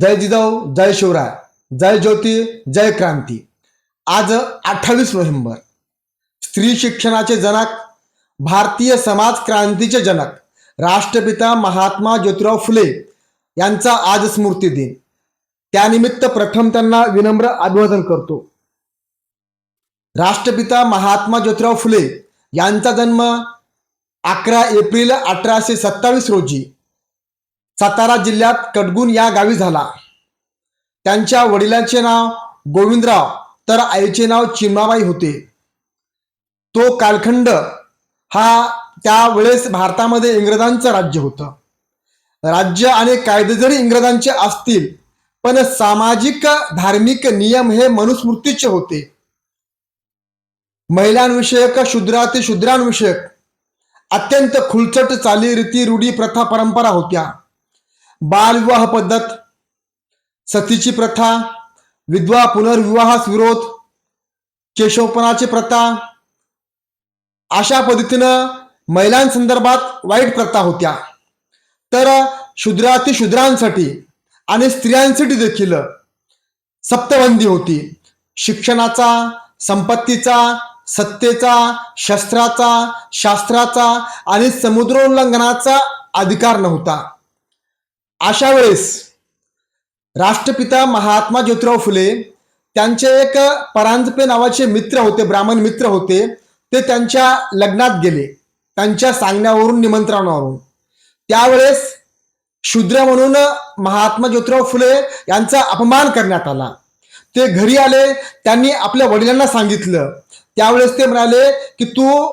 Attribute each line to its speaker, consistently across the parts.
Speaker 1: जय जिजाऊ जय शिवराय जय ज्योती जय क्रांती. आज अठ्ठावीस नोव्हेंबर. स्त्री शिक्षणाचे जनक भारतीय समाज क्रांतीचे जनक राष्ट्रपिता महात्मा ज्योतिराव फुले यांचा आज स्मृती दिन. त्यानिमित्त प्रथम त्यांना विनम्र अभिवादन करतो. राष्ट्रपिता महात्मा ज्योतिराव फुले यांचा जन्म अकरा एप्रिल अठराशे सत्तावीस रोजी सातारा जिल्ह्यात कटगुण या गावी झाला. त्यांच्या वडिलांचे नाव गोविंदराव तर आईचे नाव चिमाबाई होते. तो कालखंड हा त्यावेळेस भारतामध्ये इंग्रजांचं राज्य होतं. राज्य आणि कायदे जरी इंग्रजांचे असतील पण सामाजिक धार्मिक नियम हे मनुस्मृतीचे होते. महिलांविषयक शूद्राती शूद्रांविषयक अत्यंत खुलचट चालीरीती रूढी प्रथा परंपरा होत्या. बालविवाह पद्धत सतीची प्रथा विधवा पुनर्विवाहास विरोध केशवपणाची प्रथा अशा पद्धतीनं महिलांसंदर्भात वाईट प्रथा होत्या. तर शूद्राती शूद्रांसाठी आणि स्त्रियांसाठी देखील सप्तबंदी होती. शिक्षणाचा संपत्तीचा सत्तेचा शस्त्राचा शास्त्राचा आणि समुद्रोल्लंघनाचा अधिकार नव्हता. अशा वेळेस राष्ट्रपिता महात्मा ज्योतिराव फुले त्यांचे एक परांजपे नावाचे मित्र होते ब्राह्मण मित्र होते ते त्यांच्या लग्नात गेले त्यांच्या सांगण्यावरून निमंत्रणावरून. त्यावेळेस शूद्र म्हणून महात्मा ज्योतिराव फुले यांचा अपमान करण्यात आला. ते घरी आले त्यांनी आपल्या वडिलांना सांगितलं. त्यावेळेस ते म्हणाले की तू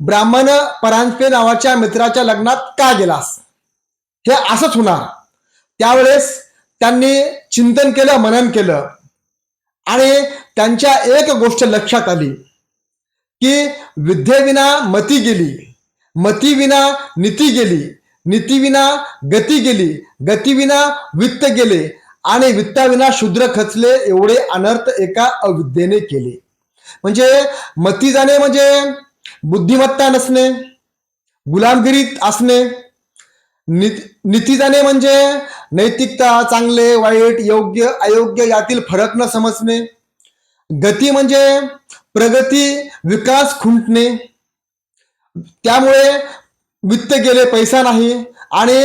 Speaker 1: ब्राह्मण परांजपे नावाच्या मित्राच्या लग्नात का गेलास? हे असंच होणार. त्यावेळेस त्यांनी चिंतन केलं मनन केलं. आणि त्यांच्या एक गोष्ट लक्षात आली की विद्येविना मती गेली मतीविना नीती गेली नीतीविना गती गेली गतीविना वित्त गेले आणि वित्ताविना शूद्र खचले एवढे अनर्थ एका अविद्येने केले. म्हणजे मती जाणे म्हणजे बुद्धिमत्ता नसणे गुलामगिरीत असणे नीत- नीती जाणे म्हणजे नैतिकता चांगले वाईट योग्य अयोग्य यातील फरक न समजणे. गती म्हणजे प्रगती विकास खुंटणे. त्यामुळे वित्त गेले पैसा नाही. आणि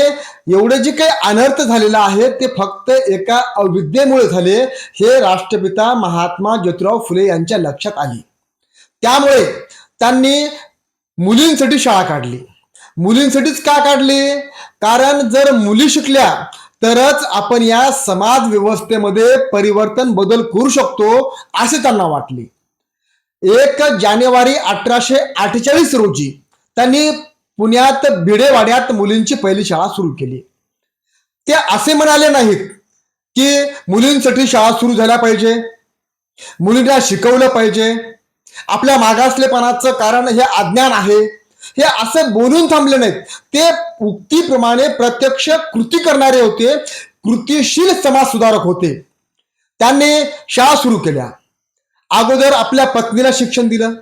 Speaker 1: एवढे जे काही अनर्थ झालेला आहे ते फक्त एका अविद्येमुळे झाले हे राष्ट्रपिता महात्मा ज्योतिराव फुले यांच्या लक्षात आली. त्यामुळे त्यांनी मुलींसाठी शाळा काढली. मुलींसाठीच का काढली? कारण जर मुली शिकल्या तरच आपण या समाज व्यवस्थेमध्ये परिवर्तन बदल करू शकतो असे त्यांना वाटले. एक जानेवारी अठराशे अठ्ठेचाळीस रोजी त्यांनी पुण्यात भिडेवाड्यात मुलींची पहिली शाळा सुरू केली. ते असे म्हणाले नाहीत की मुलींसाठी शाळा सुरू झाल्या पाहिजे मुलींना शिकवलं पाहिजे. आपल्या मागासलेपणाचं कारण हे अज्ञान आहे. हे असं बोलून थांबले नाहीत. ते उक्तीप्रमाणे प्रत्यक्ष कृती करणारे होते. कृतीशील समाज सुधारक होते. त्यांनी शाळा सुरू केल्या. अगोदर आपल्या पत्नीला शिक्षण दिलं.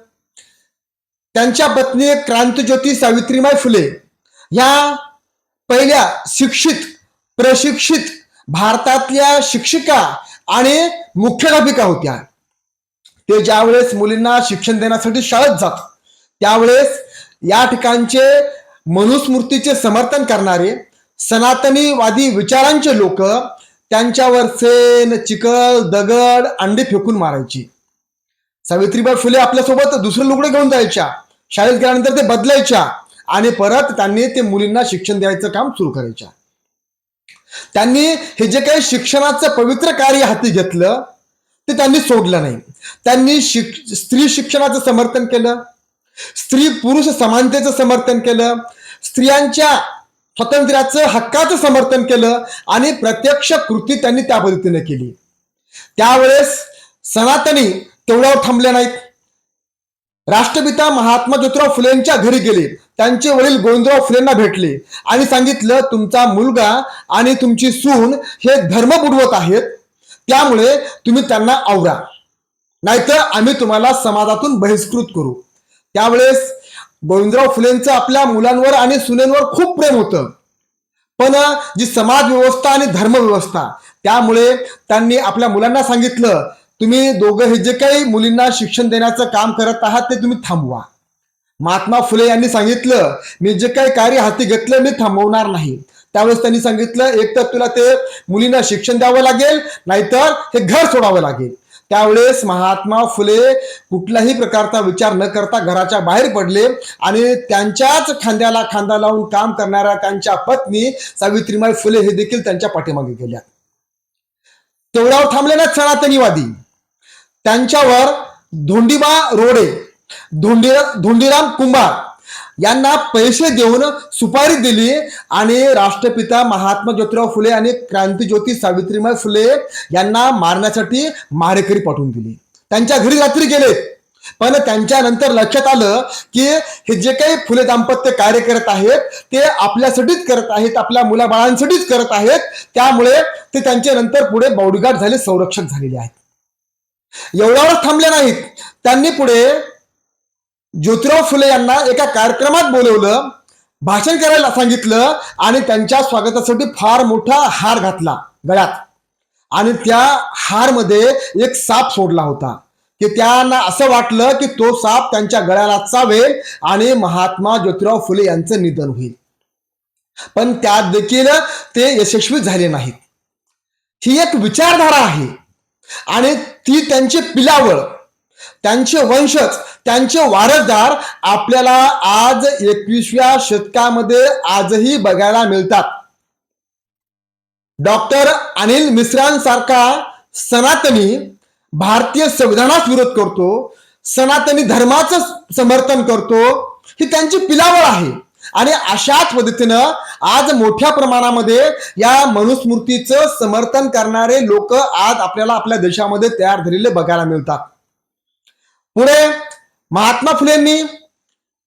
Speaker 1: त्यांच्या पत्नी क्रांतज्योती सावित्रीबाई फुले ह्या पहिल्या शिक्षित प्रशिक्षित भारतातल्या शिक्षिका आणि मुख्याध्यापिका होत्या. ते ज्यावेळेस मुलींना शिक्षण देण्यासाठी शाळेत जात त्यावेळेस या ठिकाणचे मनुस्मृतीचे समर्थन करणारे सनातनीवादी विचारांचे लोक त्यांच्यावर सेन चिखल दगड अंडे फेकून मारायची. सावित्रीबाई फुले आपल्यासोबत दुसरे लुगडे घेऊन जायच्या. शाळेत गेल्यानंतर ते बदलायच्या आणि परत त्यांनी ते मुलींना शिक्षण द्यायचं काम सुरू करायच्या. त्यांनी हे जे काही शिक्षणाचं पवित्र कार्य हाती घेतलं ते त्यांनी सोडलं नाही. त्यांनी शिक स्त्री शिक्षणाचं समर्थन केलं. स्त्री पुरुष समानतेचं समर्थन केलं स्त्रियांच्या स्वातंत्र्याचं हक्काचं समर्थन केलं आणि प्रत्यक्ष कृती त्यांनी त्या पद्धतीने केली. त्यावेळेस सनातनी तेवढ्यावर थांबले नाहीत. राष्ट्रपिता महात्मा ज्योतिराव फुलेंच्या घरी गेले. त्यांचे वडील गोविंदराव फुलेंना भेटले आणि सांगितलं तुमचा मुलगा आणि तुमची सून हे धर्म बुडवत आहेत. त्यामुळे तुम्ही त्यांना आवरा. नाहीतर आम्ही तुम्हाला समाजातून बहिष्कृत करू. त्यावेळेस गोविंदराव फुलेंचं आपल्या मुलांवर आणि सुनेंवर खूप प्रेम होतं. पण जी समाज व्यवस्था आणि धर्मव्यवस्था त्यामुळे त्यांनी आपल्या मुलांना सांगितलं तुम्ही दोघं हे जे काही मुलींना शिक्षण देण्याचं काम करत आहात ते तुम्ही थांबवा. महात्मा फुले यांनी सांगितलं मी जे काही कार्य हाती घेतलं मी थांबवणार नाही. त्यावेळेस त्यांनी सांगितलं एक तर तुला ते मुलींना शिक्षण द्यावं लागेल नाहीतर हे घर सोडावं लागेल. त्यावेळेस महात्मा फुले कुठल्याही प्रकारचा विचार न करता घराच्या बाहेर पडले आणि त्यांच्याच खांद्याला खांदा लावून काम करणाऱ्या त्यांच्या पत्नी सावित्रीमाई फुले हे देखील त्यांच्या पाठीमागे गेल्या. तेवढ्यावर थांबले ना सनातनीवादी. त्यांच्यावर धोंडीबा रोडे धोंडी धोंडीराम कुंभार यांना पैसे देऊन सुपारी दिली आणि राष्ट्रपिता महात्मा ज्योतिराव फुले आणि क्रांतीज्योती सावित्रीबाई फुले यांना मारण्यासाठी मारेकरी पाठवून दिली. त्यांच्या घरी रात्री गेले. पण त्यांच्यानंतर लक्षात आलं की हे जे काही फुले दाम्पत्य कार्य करत आहेत ते आपल्यासाठीच करत आहेत आपल्या मुलाबाळांसाठीच करत आहेत त्यामुळे ते त्यांच्या नंतर पुढे बॉडीगार्ड झाले संरक्षक झालेले आहेत. एवढ्यावरच थांबले नाहीत. त्यांनी पुढे ज्योतिराव फुले यांना एका कार्यक्रमात बोलवलं भाषण करायला सांगितलं आणि त्यांच्या स्वागतासाठी फार मोठा हार घातला गळ्यात. आणि त्या हारमध्ये एक साप सोडला होता. की त्यांना असं वाटलं की तो साप त्यांच्या गळ्याला चावेल आणि महात्मा ज्योतिराव फुले यांचं निधन होईल. पण त्यात देखील ते यशस्वी झाले नाहीत. ही एक विचारधारा आहे. आणि ती त्यांची पिलावळ त्यांचे वंशज त्यांचे वारसदार आपल्याला आज एकवीसव्या शतकामध्ये आजही बघायला मिळतात. डॉक्टर अनिल मिश्रांसारखा सनातनी भारतीय संविधानास विरोध करतो सनातनी धर्माचं समर्थन करतो ही त्यांची पिलावळ आहे. आणि अशाच पद्धतीनं आज मोठ्या प्रमाणामध्ये या मनुस्मृतीचं समर्थन करणारे लोक आज आपल्याला आपल्या देशामध्ये तयार झालेले बघायला मिळतात. पुढे महात्मा फुलेंनी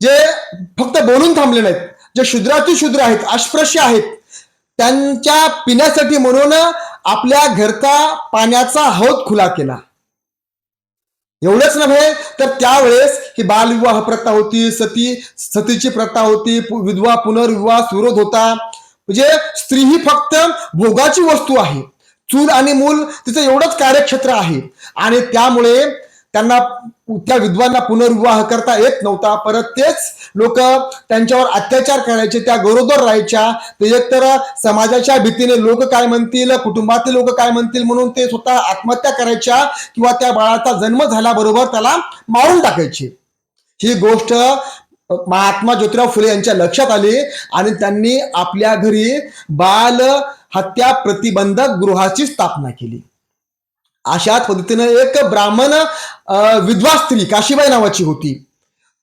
Speaker 1: जे फक्त बोलून थांबले नाहीत जे शूद्राती शूद्र आहेत अस्पृश्य आहेत त्यांच्या पिण्यासाठी म्हणून आपल्या घरचा पाण्याचा हौद खुला केला. एवढंच नव्हे तर त्यावेळेस ही बालविवाह प्रथा होती सती सतीची प्रथा होती विधवा पुनर्विवाह विरोध होता. म्हणजे स्त्री ही फक्त भोगाची वस्तू आहे. चूल आणि मूल तिचं एवढंच कार्यक्षेत्र आहे. आणि त्यामुळे त्यांना त्या विद्वांना पुनर्विवाह करता येत नव्हता. परत तेच लोक त्यांच्यावर अत्याचार करायचे त्या गरोदर राहायच्या. ते एकतर समाजाच्या भीतीने लोक काय म्हणतील कुटुंबातील लोक काय म्हणतील म्हणून ते स्वतः आत्महत्या करायच्या किंवा त्या बाळाचा जन्म झाल्याबरोबर त्याला मारून टाकायचे. ही गोष्ट महात्मा ज्योतिराव फुले यांच्या लक्षात आली आणि त्यांनी आपल्या घरी बाल हत्या प्रतिबंधक गृहाची स्थापना केली. अशाच पद्धतीनं एक ब्राह्मण विधवा स्त्री काशीबाई नावाची होती.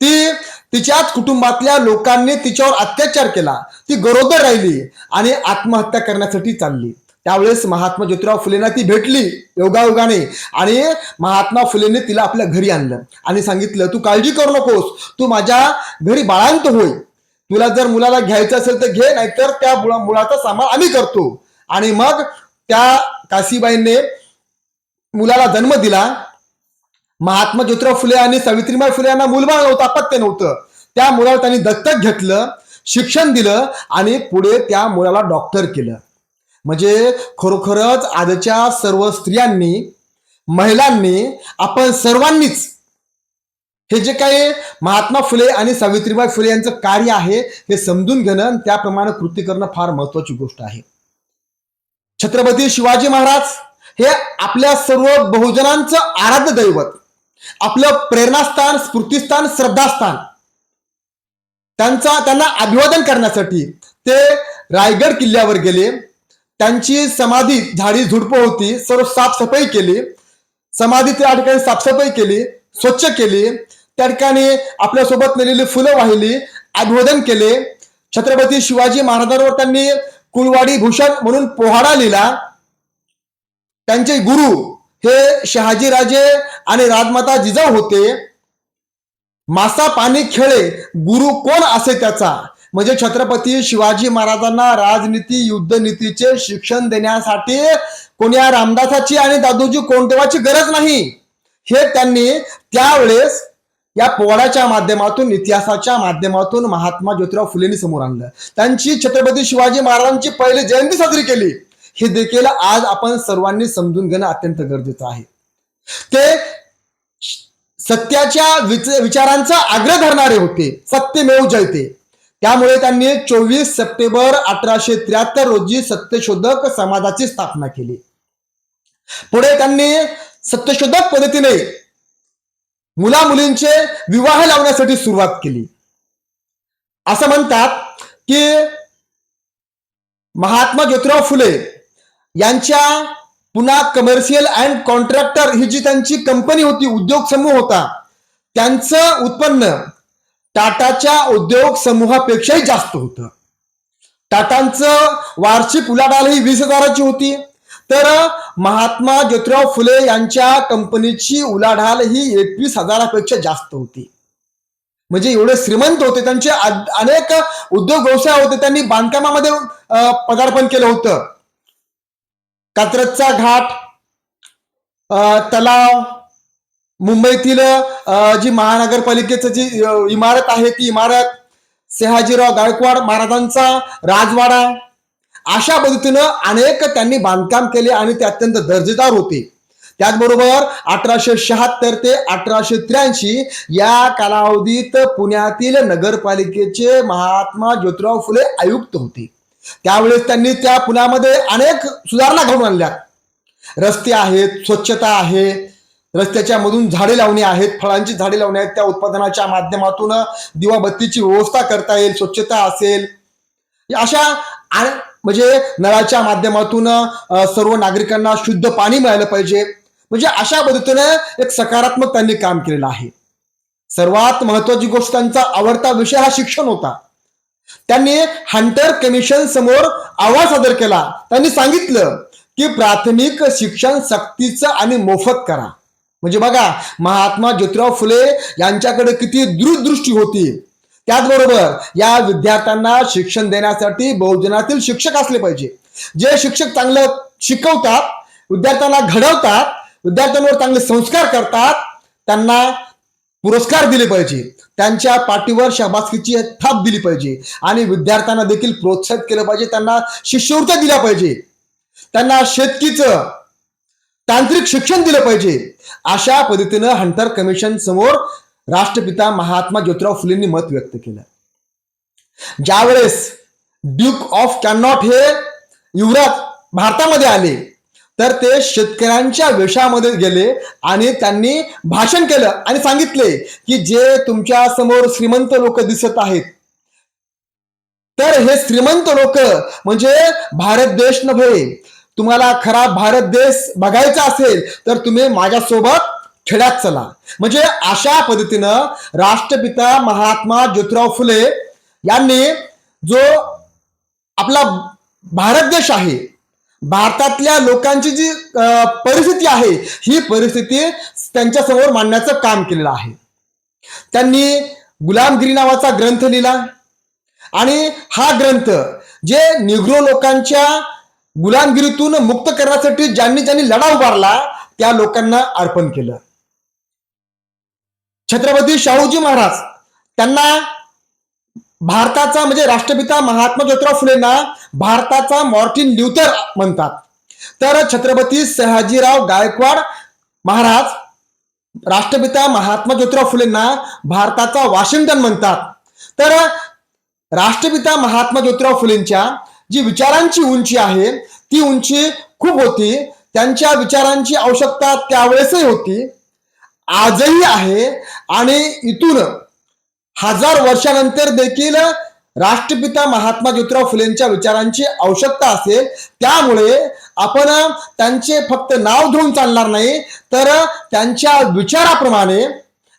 Speaker 1: ती तिच्याच कुटुंबातल्या लोकांनी तिच्यावर अत्याचार केला. ती गरोदर राहिली आणि आत्महत्या करण्यासाठी चालली. त्यावेळेस महात्मा ज्योतिराव फुलेंना ती भेटली योगायोगाने आणि महात्मा फुलेंनी तिला आपल्या घरी आणलं आणि सांगितलं तू काळजी करू नकोस. तू माझ्या घरी बाळांत होय. तुला जर मुलाला घ्यायचं असेल तर घे नाहीतर त्या मुला मुलाचा सामान आम्ही करतो. आणि मग त्या काशीबाईंनी मुलाला जन्म दिला. महात्मा ज्योतिराव फुले आणि सावित्रीबाई फुले यांना मूलबाळ नव्हतं अपत्य नव्हतं. त्या मुलाला त्यांनी दत्तक घेतलं शिक्षण दिलं आणि पुढे त्या मुलाला डॉक्टर केलं. म्हणजे खरोखरच आजच्या सर्व स्त्रियांनी महिलांनी आपण सर्वांनीच हे जे काही महात्मा फुले आणि सावित्रीबाई फुले यांचं कार्य आहे हे समजून घेणं आणि त्याप्रमाणे कृती करणं फार महत्वाची गोष्ट आहे. छत्रपती शिवाजी महाराज हे आपल्या सर्व बहुजनांचं आराध्य दैवत. आपलं प्रेरणास्थान स्फूर्तीस्थान श्रद्धास्थान. त्यांचा त्यांना अभिवादन करण्यासाठी ते रायगड किल्ल्यावर गेले. त्यांची समाधी झाडी झुडपं होती. सर्व साफसफाई केली. समाधी त्या ठिकाणी साफसफाई केली स्वच्छ केली. त्या ठिकाणी आपल्यासोबत नेलेली फुलं वाहिली अभिवादन केले. छत्रपती शिवाजी महाराजांवर त्यांनी कुलवाडी भूषण म्हणून पोहाडा लिहिला. त्यांचे गुरु हे शहाजीराजे आणि राजमाता जिजाऊ होते. मासा पाणी खेळे गुरु कोण असे त्याचा? म्हणजे छत्रपती शिवाजी महाराजांना राजनीती युद्धनीतीचे शिक्षण देण्यासाठी कोण्या रामदासाची आणि दादोजी कोंडदेवाची गरज नाही. हे त्यांनी त्यावेळेस या पोवाड्याच्या माध्यमातून इतिहासाच्या माध्यमातून महात्मा ज्योतिराव फुलेंनी समोर आणलं. त्यांची छत्रपती शिवाजी महाराजांची पहिली जयंती साजरी केली. हे देखील आज आपण सर्वांनी समजून घेणं अत्यंत गरजेचं आहे. ते सत्याच्या विचारांचा आग्रह धरणारे होते. सत्यमेव जयते. त्यामुळे त्यांनी चोवीस सप्टेंबर अठराशे त्र्याहत्तर रोजी सत्यशोधक समाजाची स्थापना केली. पुढे त्यांनी सत्यशोधक पद्धतीने मुला मुलींचे विवाह लावण्यासाठी सुरुवात केली. असं म्हणतात की महात्मा ज्योतिराव फुले यांच्या पुन्हा कमर्शियल अँड कॉन्ट्रॅक्टर ही जी त्यांची कंपनी होती उद्योग समूह होता त्यांचं उत्पन्न टाटाच्या उद्योग समूहापेक्षाही जास्त होतं. टाटांचं वार्षिक उलाढाल ही वीस हजाराची होती. तर महात्मा ज्योतिराव फुले यांच्या कंपनीची उलाढाल ही एकवीस हजारापेक्षा जास्त होती. म्हणजे एवढे श्रीमंत होते त्यांचे अनेक उद्योग व्यवसाय होते त्यांनी बांधकामामध्ये पदार्पण केलं होतं. कात्रजचा घाट तलाव मुंबईतील जी महानगरपालिकेचं जी इमारत आहे ती इमारत सयाजीराव गायकवाड महाराजांचा राजवाडा अशा पद्धतीनं अनेक त्यांनी बांधकाम केले आणि ते अत्यंत दर्जेदार होते. त्याचबरोबर अठराशे शहात्तर ते अठराशे त्र्याऐंशी या कालावधीत पुण्यातील नगरपालिकेचे महात्मा ज्योतिराव फुले आयुक्त होते. त्यावेळेस त्यांनी त्या पुण्यामध्ये अनेक सुधारणा घडवून आणल्या. रस्ते आहेत स्वच्छता आहे रस्त्याच्या मधून झाडे लावणे आहेत फळांची झाडे लावणे आहेत त्या उत्पादनाच्या माध्यमातून दिवाबत्तीची व्यवस्था करता येईल स्वच्छता असेल. अशा म्हणजे नळाच्या माध्यमातून सर्व नागरिकांना शुद्ध पाणी मिळालं पाहिजे. म्हणजे अशा पद्धतीने एक सकारात्मक त्यांनी काम केलेलं आहे. सर्वात महत्वाची गोष्ट त्यांचा आवडता विषय हा शिक्षण होता. त्यांनी हंटर कमिशन समोर आवाज सादर केला. त्यांनी सांगितलं की प्राथमिक शिक्षण सक्तीचं आणि मोफत करा. म्हणजे बघा महात्मा ज्योतिराव फुले यांच्याकडे किती दूरदृष्टी होती. त्याचबरोबर या विद्यार्थ्यांना शिक्षण देण्यासाठी बहुजनातील शिक्षक असले पाहिजे. जे शिक्षक चांगलं शिकवतात विद्यार्थ्यांना घडवतात विद्यार्थ्यांवर चांगले संस्कार करतात त्यांना पुरस्कार दिले पाहिजे. त्यांच्या पाठीवर शाबासकीची थाप दिली पाहिजे. आणि विद्यार्थ्यांना देखील प्रोत्साहित केलं पाहिजे. त्यांना शिष्यवृत्त्या दिल्या पाहिजे. त्यांना शेतकीचं तांत्रिक शिक्षण दिलं पाहिजे. अशा पद्धतीनं हंटर कमिशन समोर राष्ट्रपिता महात्मा ज्योतिराव फुलेंनी मत व्यक्त केलं. ज्यावेळेस ड्यूक ऑफ कॅनॉट हे युवराज भारतामध्ये आले तर ते शेतकऱ्यांच्या वेशामध्ये गेले आणि त्यांनी भाषण केलं आणि सांगितले की जे तुमच्यासमोर श्रीमंत लोक दिसत आहेत. तर हे श्रीमंत लोक म्हणजे भारत देश नव्हे. तुम्हाला खरा भारत देश बघायचा असेल तर तुम्ही माझ्यासोबत खेड्यात चला. म्हणजे अशा पद्धतीनं राष्ट्रपिता महात्मा ज्योतिराव फुले यांनी जो आपला भारत देश आहे भारतातल्या लोकांची जी अं, परिस्थिती आहे ही परिस्थिती त्यांच्यासमोर मांडण्याचं काम केलेलं आहे. त्यांनी गुलामगिरी नावाचा ग्रंथ लिहिला आणि हा ग्रंथ जे निग्रो लोकांच्या गुलामगिरीतून मुक्त करण्यासाठी ज्यांनी ज्यांनी लढा उभारला त्या लोकांना अर्पण केलं. छत्रपती शाहूजी महाराज त्यांना भारताचा म्हणजे राष्ट्रपिता महात्मा ज्योतिराव फुलेंना भारताचा मॉर्टिन ल्युथर म्हणतात. तर छत्रपती सयाजीराव गायकवाड महाराज राष्ट्रपिता महात्मा ज्योतिराव फुलेंना भारताचा वॉशिंग्टन म्हणतात. तर राष्ट्रपिता महात्मा ज्योतिराव फुलेंच्या जी विचारांची उंची आहे ती उंची खूप होती. त्यांच्या विचारांची आवश्यकता त्यावेळेसही होती. आजही आहे आणि इथून हजार वर्षानंतर देखील राष्ट्रपिता महात्मा ज्योतिराव फुलेंच्या विचारांची आवश्यकता असेल. त्यामुळे आपण त्यांचे फक्त नाव धुवून चालणार नाही तर त्यांच्या विचाराप्रमाणे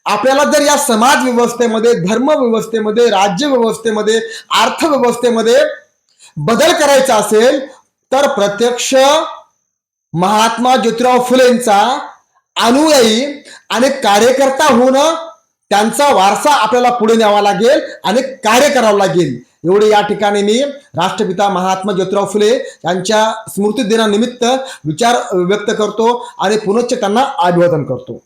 Speaker 1: आपल्याला जर या समाज व्यवस्थेमध्ये धर्म व्यवस्थेमध्ये राज्य व्यवस्थेमध्ये अर्थव्यवस्थेमध्ये बदल करायचा असेल तर प्रत्यक्ष महात्मा ज्योतिराव फुलेंचा अनुयायी आणि कार्यकर्ता होणं त्यांचा वारसा आपल्याला पुढे न्यावा लागेल आणि कार्य करावं लागेल. एवढे या ठिकाणी मी राष्ट्रपिता महात्मा ज्योतिराव फुले यांच्या स्मृतिदिनानिमित्त विचार व्यक्त करतो आणि पुनश्च त्यांना अभिवादन करतो.